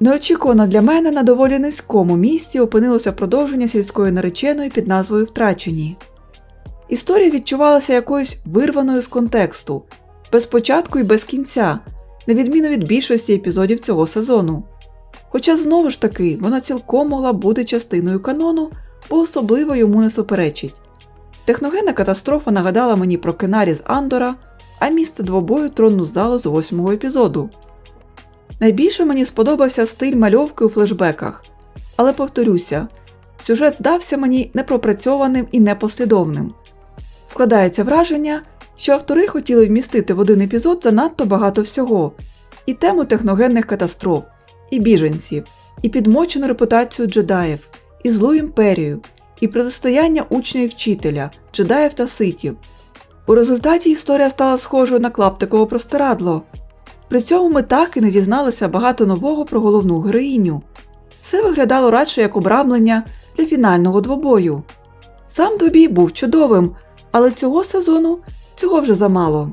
Неочікувано для мене на доволі низькому місці опинилося продовження сільської нареченої під назвою Втрачені. Історія відчувалася якоюсь вирваною з контексту, без початку і без кінця, на відміну від більшості епізодів цього сезону. Хоча знову ж таки вона цілком могла бути частиною канону, бо особливо йому не суперечить. Техногенна катастрофа нагадала мені про Кенарі з Андора, а місце двобою тронну залу з восьмого епізоду. Найбільше мені сподобався стиль мальовки у флешбеках, але повторюся, сюжет здався мені непропрацьованим і непослідовним. Складається враження, що автори хотіли вмістити в один епізод занадто багато всього: і тему техногенних катастроф, і біженців, і підмочену репутацію джедаїв, і злу імперію, і протистояння учня і вчителя, джедаїв та ситів. У результаті історія стала схожою на клаптикове простирадло. При цьому ми так і не дізналися багато нового про головну героїню. Все виглядало радше як обрамлення для фінального двобою. Сам двобій був чудовим, але цього сезону цього вже замало.